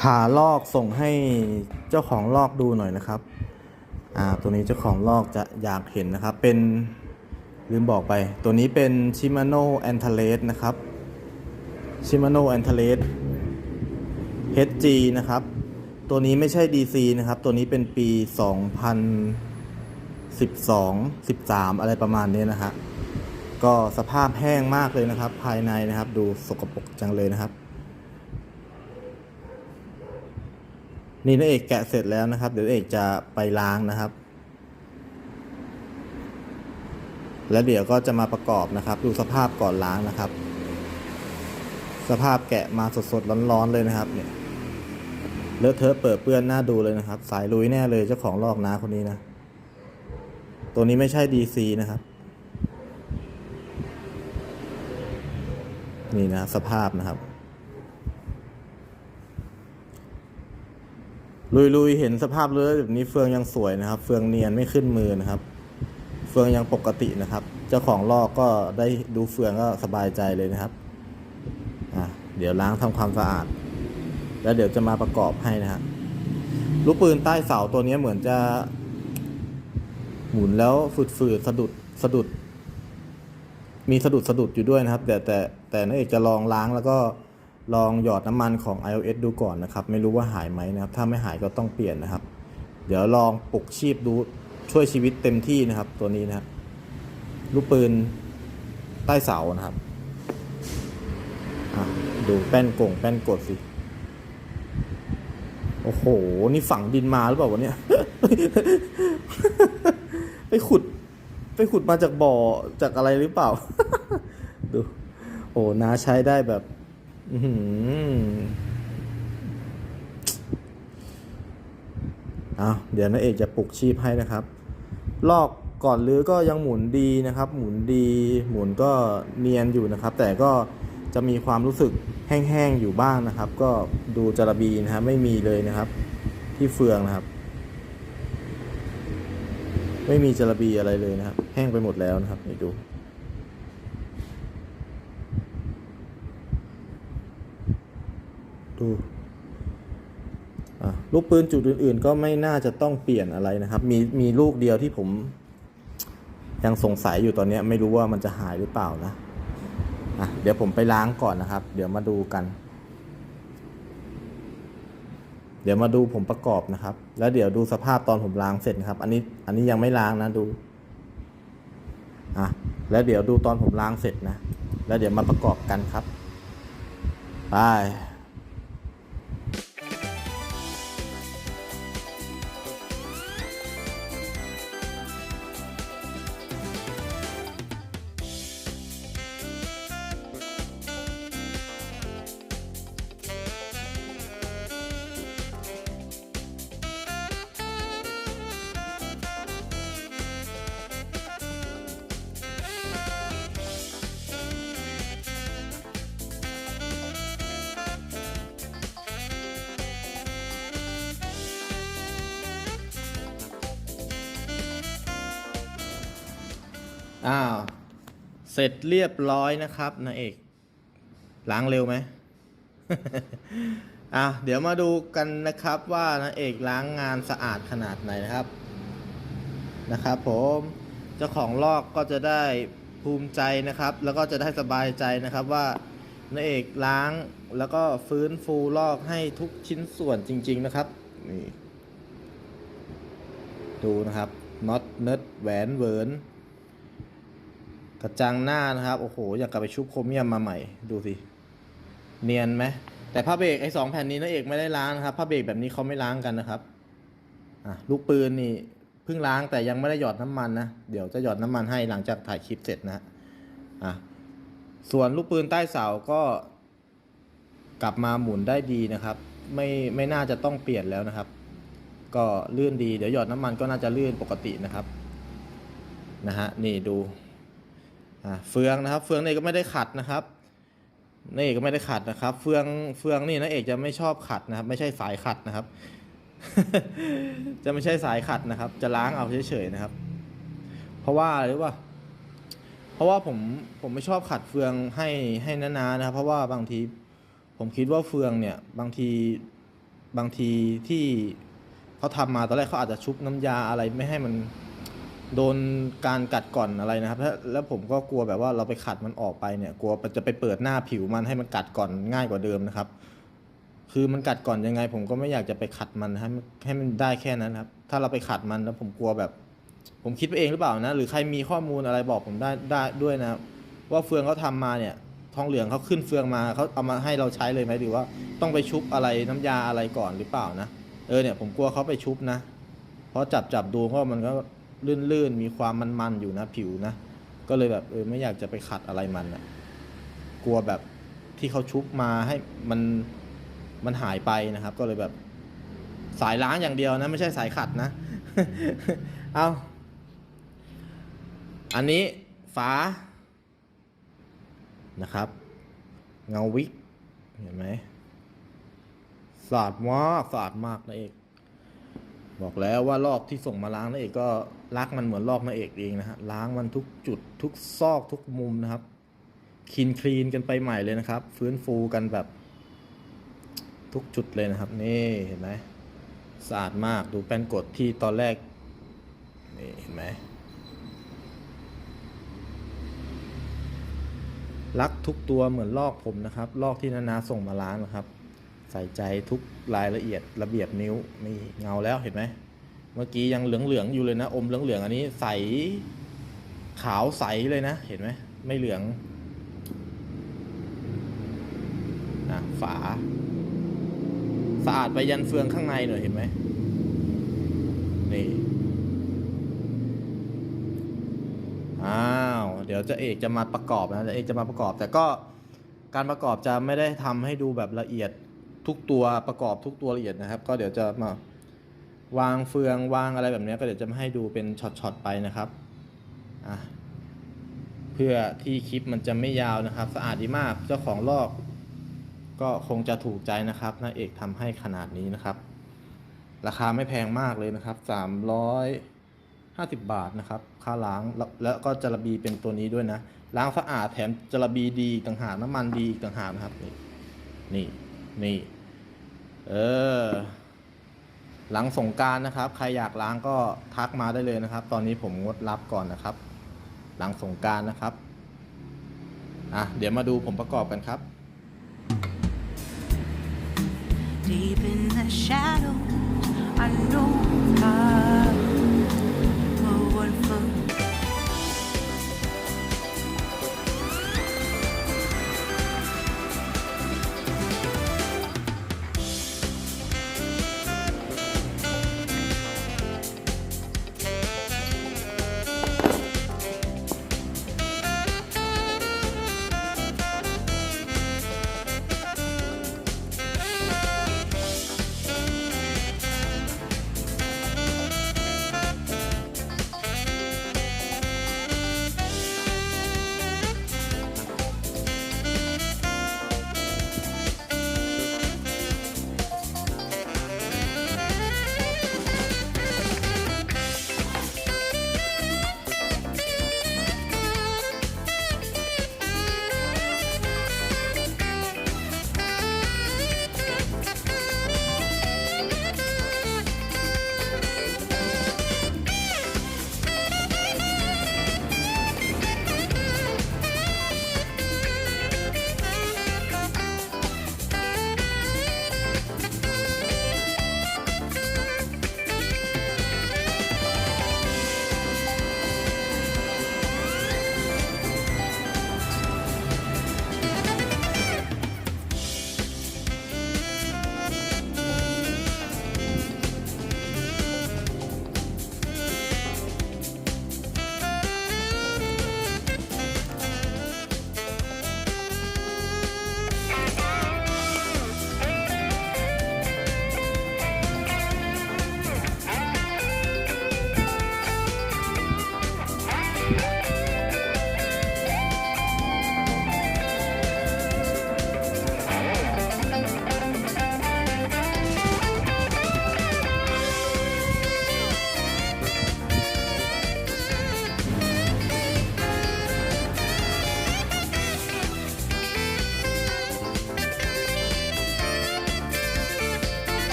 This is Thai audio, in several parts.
ผ่าลอกส่งให้เจ้าของลอกดูหน่อยนะครับอ่าตัวนี้เจ้าของลอกจะอยากเห็นนะครับ เป็นลืมบอกไป ตัวนี้เป็น Shimano Antares นะครับ Shimano Antares HG นะครับ ตัวนี้ไม่ใช่ DC นะครับ ตัวนี้เป็นปี 2012 13 อะไรประมาณนี้นะฮะก็สภาพแห้งมากเลยนะครับ ภายในนะครับ ดูสกปรกจังเลยนะครับ นี่นาเอกแกะเสร็จแล้วนะครับ เดี๋ยวเอกจะไปล้างนะครับ แล้วเดี๋ยวก็จะมาประกอบนะครับ ดูสภาพก่อนล้างนะครับ สภาพแกะมาสดๆร้อนๆเลยนะครับ เนี่ยเลอะเทอะเปิดเปื้อนหน้าดูเลยนะครับ สายลุยแน่เลยเจ้าของลอกน้าคนนี้นะ ตัวนี้ไม่ใช่ DC นะครับ นี่นะสภาพนะครับ ลุยๆ เห็นสภาพเลือแบบนี้เฟืองยังสวยนะครับ เฟืองเนียนไม่ขึ้นมือนะครับ เฟืองยังปกตินะครับ เจ้าของลอกก็ได้ดูเฟืองก็สบายใจเลยนะครับอะเดี๋ยวล้างทำความสะอาด แล้วเดี๋ยวจะมาประกอบให้นะฮะลูกปืนใต้เสาตัวนี้เหมือนจะ หมุนแล้วฝืดๆสะดุดสะดุด มีสะดุดสะดุดอยู่ด้วยนะครับ แต่แต่แต่นักเอกจะลองล้างแล้วก็ ลองหยอดน้ำมันของ iOS ดูก่อนนะครับ ไม่รู้ว่าหายไหมนะครับ ถ้าไม่หายก็ต้องเปลี่ยนนะครับ เดี๋ยวลองปลุกชีพดูช่วยชีวิตเต็มที่นะครับ ตัวนี้นะครับลูกปืนใต้เสานะครับดูแป้นกงแป้นกดสิ โอ้โห นี่ฝังดินมาหรือเปล่าวะเนี่ย ไปขุด ไปขุดมาจากบ่อจากอะไรหรือเปล่า ดู โอ้น้าใช้ได้แบบ เอาเดี๋ยวนาเอกจะปลุกชีพให้นะครับ ลอกก่อนรื้อก็ยังหมุนดีนะครับ หมุนดี หมุนก็เนียนอยู่นะครับ แต่ก็จะมีความรู้สึกแห้งๆอยู่บ้างนะครับ ก็ดูจระบีนะครับไม่มีเลยนะครับ ที่เฟืองนะครับ ไม่มีจระบีอะไรเลยนะครับ แห้งไปหมดแล้วนะครับนี่ดู ดูลูกปืนจุดอื่น ๆ ก็ไม่น่าจะต้องเปลี่ยนอะไรนะครับ มีมีลูกเดียวที่ผม ยังสงสัยอยู่ตอนนี้ไม่รู้ว่ามันจะหายหรือเปล่านะะเดี๋ยวผมไปล้างก่อนนะครับ เดี๋ยวมาดูกัน เดี๋ยวมาดูผมประกอบนะครับ แล้วเดี๋ยวดูสภาพตอนผมล้างเสร็จนะครับ อันนี้อันนี้ยังไม่ล้างนะดูอะแล้วเดี๋ยวดูตอนผมล้างเสร็จนะ แล้วเดี๋ยวมาประกอบกันครับ ไป อ้าว เสร็จเรียบร้อยนะครับนาเอก ล้างเร็วไหมอะเดี๋ยวมาดูกันนะครับว่านาเอกล้างงานสะอาดขนาดไหนนะครับ นะครับผมเจ้าของลอกก็จะได้ภูมิใจนะครับ แล้วก็จะได้สบายใจนะครับว่านาเอกล้างแล้วก็ฟื้นฟูลอกให้ทุกชิ้นส่วนจริง ๆนะครับนี่ดูนะครับน็อตเนิร์ดแหวนเวิร์น กระจังหน้านะครับ โอ้โห อยากกลับไปชุบโครเมียมมาใหม่ ดูสิ เนียนไหม แต่ผ้าเบรกไอ้สองแผ่นนี้นะเอกไม่ได้ล้างนะครับผ้าเบรกแบบนี้เขาไม่ล้างกันนะครับ อะ ลูกปืนนี่เพิ่งล้างแต่ยังไม่ได้หยอดน้ำมันนะ เดี๋ยวจะหยอดน้ำมันให้หลังจากถ่ายคลิปเสร็จนะฮะอะ ส่วนลูกปืนใต้เสาก็ กลับมาหมุนได้ดีนะครับ ไม่ไม่น่าจะต้องเปลี่ยนแล้วนะครับ ก็ลื่นดี เดี๋ยวหยอดน้ำมันก็น่าจะลื่นปกตินะครับ นะฮะ นี่ดู เฟืองนะครับ เฟืองนี่ก็ไม่ได้ขัดนะครับนี่เอกก็ไม่ได้ขัดนะครับ เฟืองเฟืองนี่นะเอกจะไม่ชอบขัดนะครับ ไม่ใช่สายขัดนะครับ จะไม่ใช่สายขัดนะครับ จะล้างเอาเฉยๆนะครับ เพราะว่าอะไรรู้ป่ะเพราะว่าผมผมไม่ชอบขัดเฟืองให้ให้นาๆนะครับ เพราะว่าบางทีผมคิดว่าเฟืองเนี่ย บางทีบางทีที่เขาทำมาตอนแรกเขาอาจจะชุบน้ำยาอะไรไม่ให้มัน โดนการกัดก่อนอะไรนะครับแล้วแล้วผมก็กลัวแบบว่าเราไปขัดมันออกไปเนี่ยกลัวมันจะไปเปิดหน้าผิวมันให้มันกัดก่อนง่ายกว่าเดิมนะครับ คือมันกัดก่อนยังไง ผมก็ไม่อยากจะไปขัดมันให้มันให้มันได้แค่นั้นครับ ถ้าเราไปขัดมันแล้วผมกลัวแบบ ผมคิดไปเองหรือเปล่านะ หรือใครมีข้อมูลอะไรบอกผมได้ได้ด้วยนะว่าเฟืองเขาทำมาเนี่ย ทองเหลืองเขาขึ้นเฟืองมาเขาเอามาให้เราใช้เลยไหมหรือว่าต้องไปชุบอะไรน้ำยาอะไรก่อนหรือเปล่านะเออเนี่ยผมกลัวเขาไปชุบนะเพราะจับจับดูเพราะมันก็ ลื่นๆ มีความมันๆ อยู่นะผิวนะ ก็เลยแบบเออไม่อยากจะไปขัดอะไรมันนะกลัวแบบที่เขาชุบมาให้มันมันหายไปนะครับ ก็เลยแบบ สายล้างอย่างเดียวนะ ไม่ใช่สายขัดนะ เอาอันนี้ฝานะครับ เงาวิกเห็นไหมสะอาดมากสะอาดมากนะเอก บอกแล้วว่าลอกที่ส่งมาล้างนะเอกก็ รักมันเหมือนลอกนะเอกเองนะฮะล้างมันทุกจุดทุกซอกทุกมุมนะครับคีนคลีนกันไปใหม่เลยนะครับ ฟื้นฟูกันแบบ ทุกจุดเลยนะครับ นี่เห็นไหมสะอาดมากดูแป้นกดที่ตอนแรกนี่เห็นไหมรักทุกตัวเหมือนลอกผมนะครับ ลอกที่นานาส่งมาล้างนะครับ ใส่ใจทุกรายละเอียดระเบียบนิ้วนี่เงาแล้วเห็นไหม เมื่อกี้ยังเหลืองๆอยู่เลยนะ อมเหลืองๆอันนี้ใสขาวใสเลยนะ เห็นไหมไม่เหลืองนะฝา สะอาดไปยันเฟืองข้างในหน่อยเห็นไหมนี่อ้าวเดี๋ยวจะเอกจะมาประกอบนะจะเอกจะมาประกอบ แต่ก็การประกอบจะไม่ได้ทำให้ดูแบบละเอียดทุกตัวประกอบทุกตัวละเอียดนะครับ ก็เดี๋ยวจะมา วางเฟืองวางอะไรแบบนี้ก็เดี๋ยวจะมาให้ดูเป็นช็อตๆไปนะครับอะเพื่อที่คลิปมันจะไม่ยาวนะครับ สะอาดดีมากเจ้าของลอก ก็คงจะถูกใจนะครับนาเอกทำให้ขนาดนี้นะครับ ราคาไม่แพงมากเลยนะครับสามร้อยห้าสิบบาทนะครับ ค่าล้างแล้วก็จระบีเป็นตัวนี้ด้วยนะ ล้างสะอาดแถมจระบีดีต่างหากน้ำมันดีต่างหากนะครับ นี่นี่นี่เออ หลังสงการนะครับ ใครอยากล้างก็ทักมาได้เลยนะครับ ตอนนี้ผมงดรับก่อนนะครับ หลังสงการนะครับอะเดี๋ยวมาดูผมประกอบกันครับ Deep in the shadows, I know I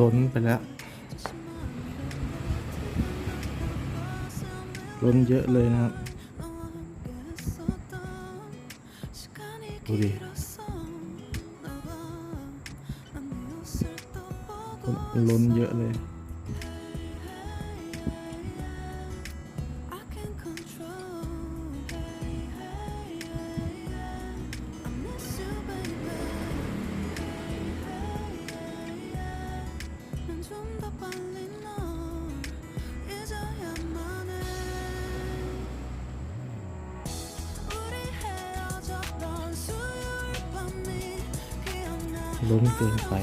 ล้นไปแล้ว ล้นเยอะเลยนะครับ ดูดิล้นเยอะเลย ล้นเกินไป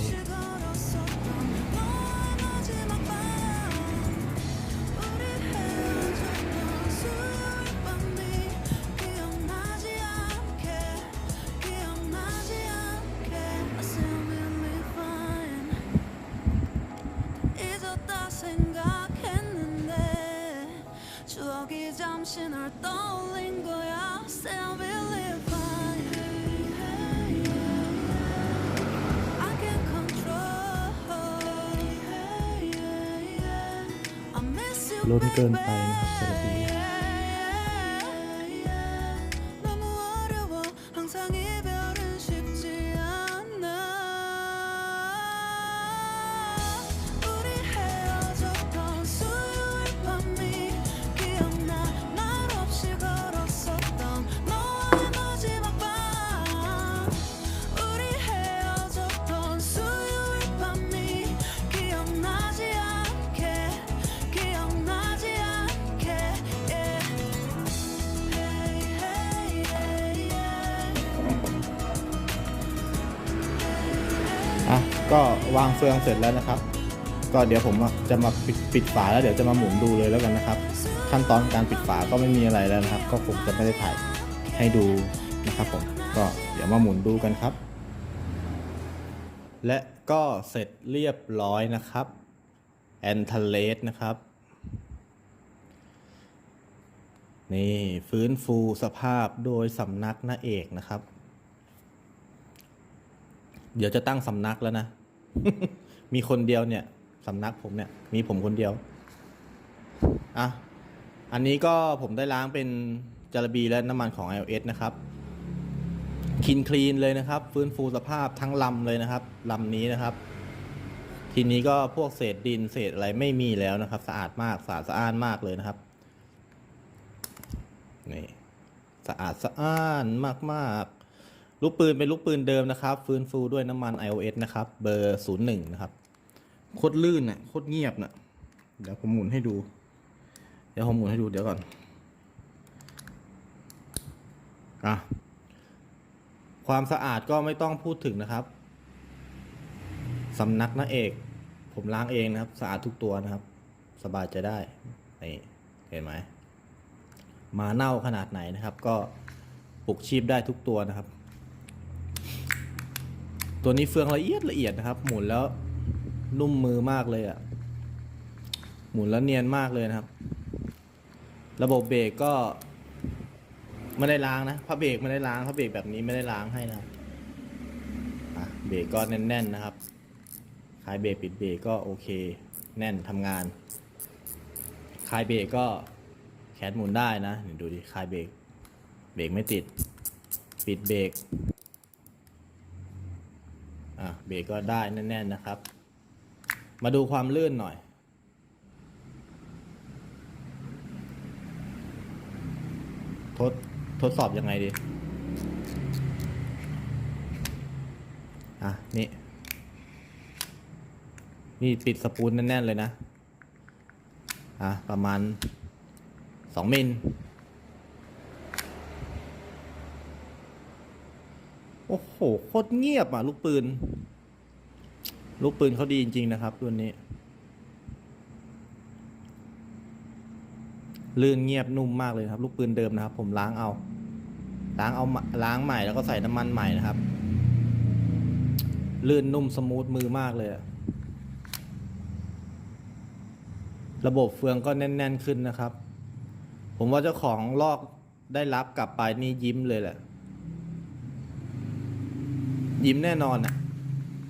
ล้นเกินไปนะครับสวัสดี อะก็วางเฟืองเสร็จแล้วนะครับ ก็เดี๋ยวผมจะมาปิดปิดฝาแล้วเดี๋ยวจะมาหมุนดูเลยแล้วกันนะครับ ขั้นตอนการปิดฝาก็ไม่มีอะไรแล้วนะครับ ก็คงจะไม่ได้ถ่ายให้ดูนะครับผมก็เดี๋ยวมาหมุนดูกันครับ และก็เสร็จเรียบร้อยนะครับแอนทเลสนะครับ นี่ฟื้นฟูสภาพโดยสำนักนาเอกนะครับ เดี๋ยวจะตั้งสำนักแล้วนะ มีคนเดียวเนี่ยสำนักผมเนี่ย มีผมคนเดียว อะ อันนี้ก็ผมได้ล้างเป็นจารบีและน้ำมันของ iOS นะครับคินคลีนเลยนะครับ ฟื้นฟูสภาพทั้งลำเลยนะครับลำนี้นะครับ ทีนี้ก็พวกเศษดินเศษอะไรไม่มีแล้วนะครับ สะอาดมากสะอาดสะอ้านมากเลยนะครับนี่สะอาดสะอ้านมากๆ ลูกปืนเป็นลูกปืนเดิมนะครับ ฟื้นฟูด้วยน้ำมัน iOS นะครับ เบอร์01นย์หนึ่งนะครับ โคตรลื่นน่ะ โคตรเงียบน่ะ เดี๋ยวผมหมุนให้ดู เดี๋ยวผมหมุนให้ดูเดี๋ยวก่อน อะ ความสะอาดก็ไม่ต้องพูดถึงนะครับ สำนักนาเอก ผมล้างเองนะครับ สะอาดทุกตัวนะครับ สบายใจได้นี่เห็นไหมมาเน่าขนาดไหนนะครับ ก็ปลุกชีพได้ทุกตัวนะครับ ตัวนี้เฟืองละเอียดละเอียดนะครับ หมุนแล้วนุ่มมือมากเลยอะ่ะ หมุนแล้วเนียนมากเลยนะครับ ระบบเบรกก็ไม่ได้ล้างนะพระเบรกไม่ได้ล้างพระเบรกแบบนี้ไม่ได้ล้างให้นะอะเบรกก็แน่นๆนะครับคลายเบรกปิดเบรกก็โอเค แน่นทำงานคลายเบรกก็แขนหมุนได้นะนี่ดูดิคลายเบรกเบรกไม่ติด ปิดเบรก อะเบรกก็ได้แน่นๆนะครับ มาดูความลื่นหน่อย ทดทดสอบยังไงดี อะ นี่ นี่ปิดสปูลแน่น ๆ เลยนะ อะ ประมาณสองมิล โอ้โหโคตรเงียบอะ ลูกปืน ลูกปืนเขาดีจริง ๆ นะครับรุ่นนี้ ลื่นเงียบนุ่มมากเลยครับ ลูกปืนเดิมนะครับ ผมล้างเอา ล้างเอาล้างใหม่แล้วก็ใส่น้ำมันใหม่นะครับ ลื่นนุ่มสมูทมือมากเลย ระบบเฟืองก็แน่น ๆ ขึ้นนะครับ ผมว่าเจ้าของลอกได้รับกลับไปนี่ยิ้มเลยแหละ ยิ้มแน่นอนอะ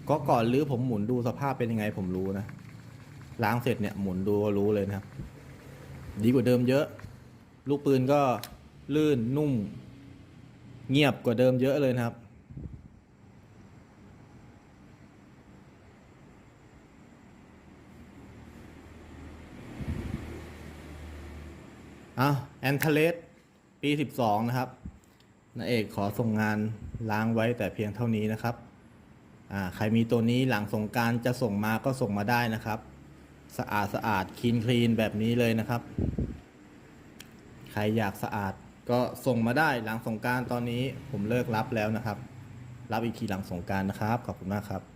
ก็ก่อนรื้อผมหมุนดูสภาพเป็นยังไงผมรู้นะล้างเสร็จเนี่ยหมุนดูก็รู้เลยนะครับ ดีกว่าเดิมเยอะ ลูกปืนก็ลื่นนุ่ม เงียบกว่าเดิมเยอะเลยนะครับ อะแอนเทเลสปี 12 นะครับนาเอกขอส่งงาน ล้างไว้แต่เพียงเท่านี้นะครับใครมีตัวนี้หลังสงการจะส่งมาก็ส่งมาได้นะครับ สะอาดสะอาดคลีนคลีนแบบนี้เลยนะครับ ใครอยากสะอาดก็ส่งมาได้หลังสงการตอนนี้ผมเลิกรับแล้วนะครับ รับอีกทีหลังสงการนะครับ ขอบคุณมากครับ